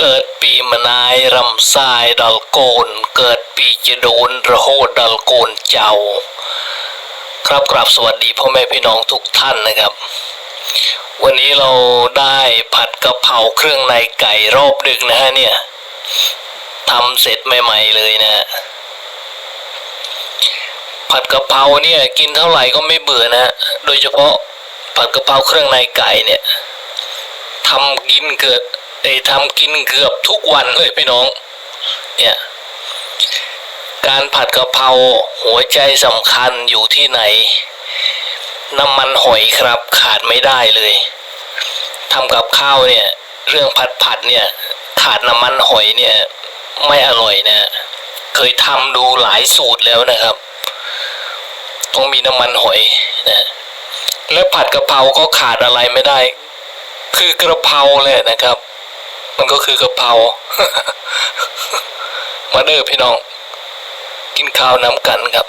เกิดปีมะนายรำทรายดอลโกน เกิดปีจะโดนระโหดดอลโกนเจ้า ครับกราบสวัสดีพ่อแม่พี่น้องทุกท่านนะครับ วันนี้เราได้ผัดกะเพราเครื่องในไก่รอบดึกนะฮะเนี่ยทำเสร็จใหม่ๆเลยนะ ผัดกะเพราเนี่ยกินเท่าไหร่ก็ไม่เบื่อนะฮะโดยเฉพาะผัดกะเพราเครื่องในไก่เนี่ยทำกินเกิด เอยทำกินเกือบทุกวันเลยพี่น้อง เนี่ยการผัดกะเพราหัวใจสำคัญอยู่ที่ไหน น้ำมันหอยครับขาดไม่ได้เลยทำกับข้าวเนี่ย เรื่องผัดผัดเนี่ย ขาดน้ำมันหอยเนี่ย ไม่อร่อยนะ เคยทำดูหลายสูตรแล้วนะครับ ต้องมีน้ำมันหอยนะและผัดกะเพราก็ขาดอะไรไม่ได้ คือกระเพราเลยนะครับ มันก็คือกะเพรา มาเด้อพี่น้อง กินข้าวน้ำกันครับ